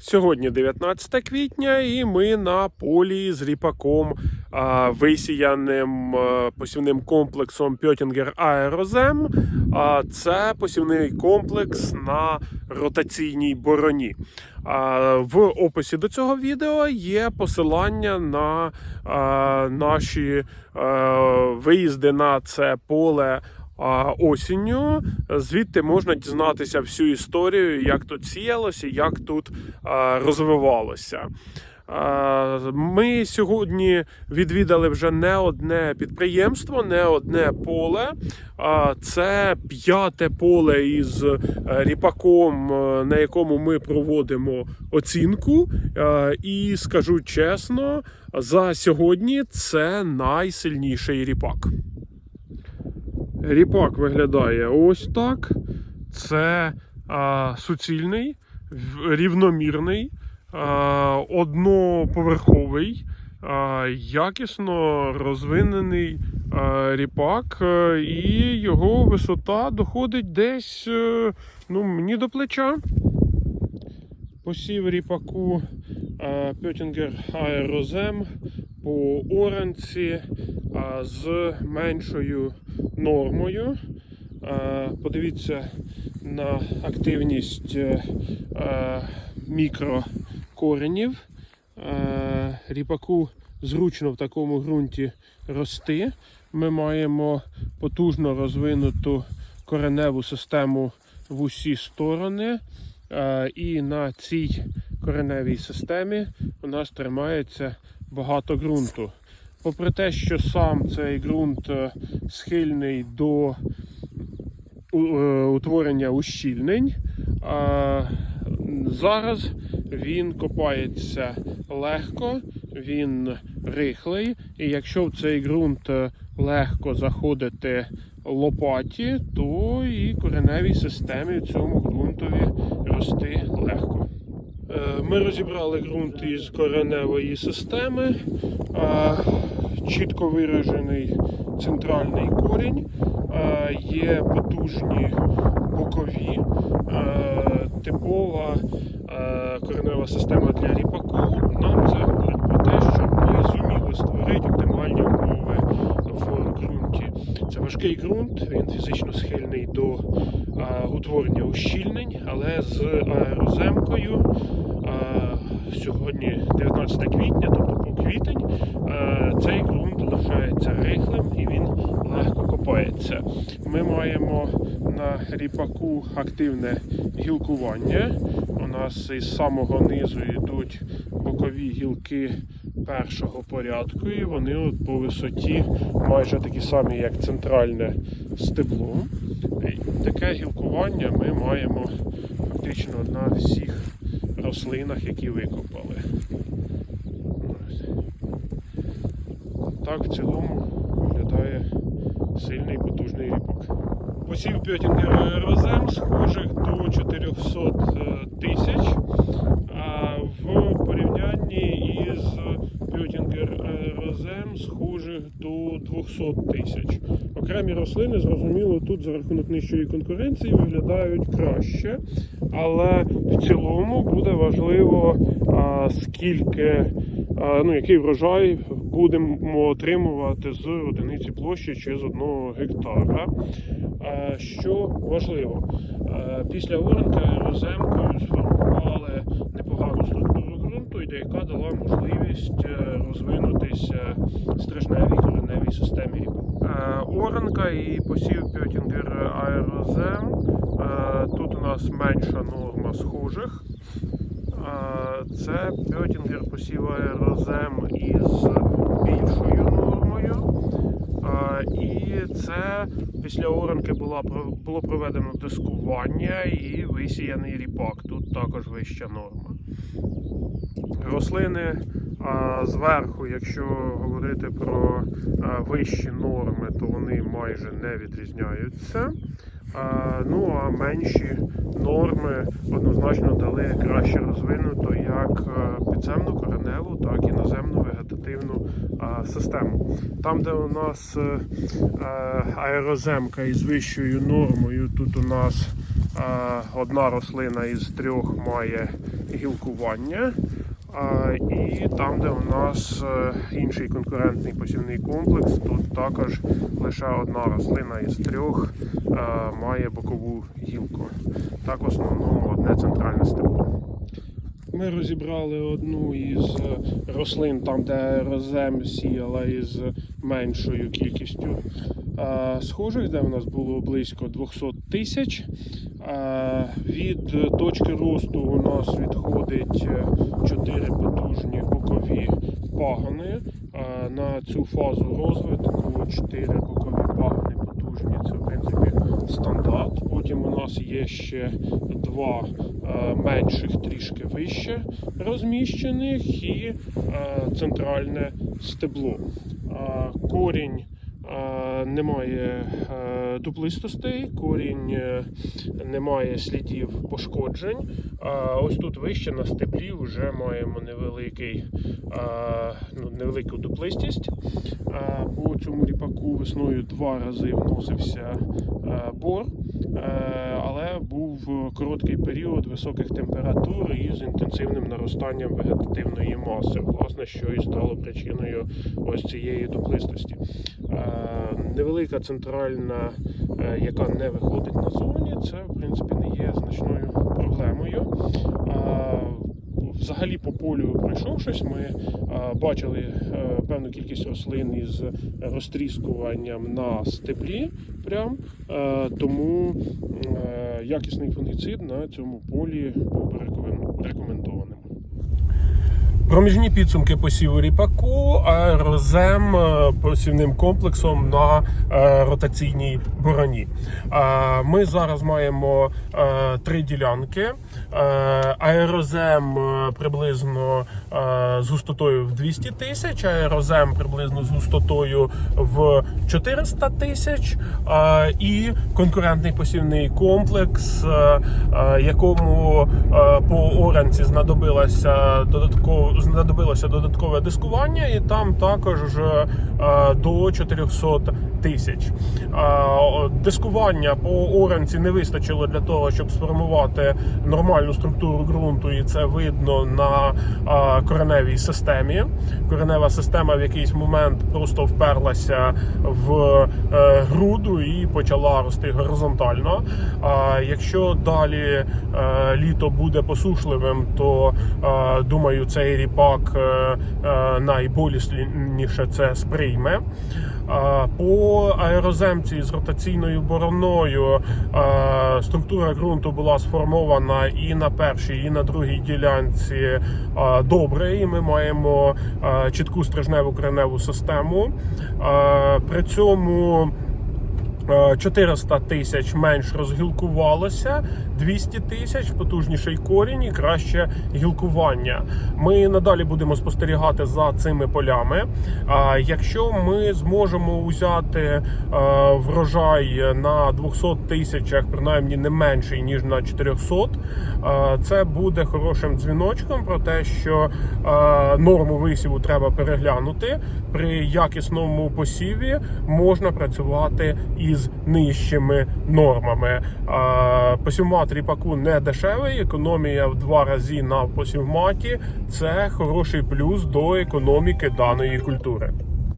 Сьогодні 19 квітня, і ми на полі з ріпаком, висіяним посівним комплексом Пьотінгер Аерозем. Це посівний комплекс на ротаційній бороні. В описі до цього відео є посилання на наші виїзди на це поле осінню. Звідти можна дізнатися всю історію, як тут сіялося, як тут розвивалося. Ми сьогодні відвідали вже не одне підприємство, не одне поле. Це п'яте поле із е, ріпаком, е, на якому ми проводимо оцінку. Е, І скажу чесно, за сьогодні це найсильніший ріпак. Ріпак виглядає ось так. Це а, суцільний, рівномірний, а, одноповерховий, а, якісно розвинений а, ріпак, е, і його висота доходить десь е, ну, мені до плеча. Посів ріпаку а, Пьотінгер Аерозем по оранці з меншою нормою. Подивіться на активність е, мікрокоренів. Ріпаку зручно в такому ґрунті рости. Ми маємо потужно розвинуту кореневу систему в усі сторони. І на цій кореневій системі у нас тримається багато ґрунту. Попри те, що сам цей ґрунт е, схильний до е, утворення ущільнень, зараз він копається легко, він рихлий, і якщо в цей ґрунт е, легко заходити лопаті, то і кореневій системі в цьому ґрунтові рости легко. Ми розібрали ґрунт із кореневої системи. Чітко виражений центральний корінь, е, є потужні бокові, е, типова е, коренева система для ріпаку. Нам це говорить про те, що ми зуміли створити оптимальні умови в ґрунті. Це важкий ґрунт, він фізично схильний до утворення ущільнень, але з аероземкою. Сьогодні 19 квітня, тобто квітень, е, цей ґрунт лишається рихлим і він легко копається. Ми маємо на ріпаку активне гілкування. У нас із самого низу йдуть бокові гілки першого порядку, і вони от по висоті майже такі самі, як центральне стебло. Таке гілкування ми маємо фактично на всіх рослинах, які викопали. Ось. Так в цілому виглядає сильний потужний ріпак. Посів Пьотінгер розем схожих до 400 е, тисяч, а в порівнянні із Пьотінгер розем схожих до 200 тисяч. Окремі рослини, зрозуміло, тут за рахунок нижчої конкуренції виглядають краще, але в цілому буде важливо, скільки, ну, який врожай будемо отримувати з одиниці площі чи з одного гектара. Що важливо, після оранка роземкою сформували непогану структуру ґрунту, яка дала можливість е, розвинутися стрижневій кореневій системі ріпаку. Оранка і посів Пьотінгер Аерозем. Е, Тут у нас менша норма схожих. Це Пьотінгер посів аерозем із більшою нормою. І це після оранки було проведено дискування і висіяний ріпак. Тут також вища норма. Рослини зверху, якщо говорити про вищі норми, то вони майже не відрізняються. Ну а менші норми однозначно дали краще розвинуту як підземну кореневу, так і наземну вегетативну систему. Там, де у нас е, е, аероземка із вищою нормою, тут у нас одна рослина із трьох має гілкування. І там, де у нас е, інший конкурентний посівний комплекс, тут також лише одна рослина із трьох е, має бокову гілку. Так, в основному одне центральне стебло. Ми розібрали одну із е, рослин, там де розем сіяла із меншою кількістю схожих, де у нас було близько 200 тисяч. Е, Від точки росту у нас відходить 4 потужні бокові пагони. Е, На цю фазу розвитку 4 бокові пагони потужні. Це в принципі стандарт. Потім у нас є ще два е, менших трішки вище розміщених і е, центральне стебло. Е, Корінь е, немає е, дуплистостей, корінь е, немає слідів пошкоджень. Ось тут вище на стеблі вже маємо невеликий, ну, невелику дуплистість. По цьому ріпаку весною два рази вносився е, бор, але був короткий період високих температур і з інтенсивним наростанням вегетативної маси, власне, що і стало причиною ось цієї дуплистості. Е, Невелика центральна, е, яка не виходить назовні, це в принципі не є значною проблемою. Взагалі по полю пройшовшись, ми е, бачили е, певну кількість рослин із розтріскуванням на стеблі. Прям Е, тому якісний фунгіцид на цьому полі був рекомендованим. Проміжні підсумки посіву ріпаку аерозем е, посівним комплексом на е, ротаційній бороні. Ми зараз маємо е, три ділянки. Аерозем приблизно з густотою в 200 тисяч, аерозем приблизно з густотою в 400 тисяч і конкурентний посівний комплекс, якому по оранці знадобилося додатково знадобилося додаткове дискування, і там також вже е, до 400 тисяч. Е, Дискування по оранці не вистачило для того, щоб сформувати нормальну структуру ґрунту, і це видно на е, кореневій системі. Коренева система в якийсь момент просто вперлася в груду і почала рости горизонтально. А якщо далі літо буде посушливим, то думаю, цей ріпак е, е, найболісніше це сприйме. По аероземці з ротаційною бороною е, структура ґрунту була сформована і на першій, і на другій ділянці е, добре. І ми маємо е, чітку стрижневу кореневу систему. Е, При цьому е, 400 тисяч менш розгілкувалося, 200 тисяч потужніший корінь і краще гілкування. Ми надалі будемо спостерігати за цими полями. А Якщо ми зможемо взяти е, врожай на 200 тисячах, принаймні не менший ніж на 400, е, це буде хорошим дзвіночком про те, що е, норму висіву треба переглянути. При якісному посіві можна працювати із нижчими нормами. Посівмат ріпаку не дешевий, економія в два рази на посівматі це хороший плюс до економіки даної культури.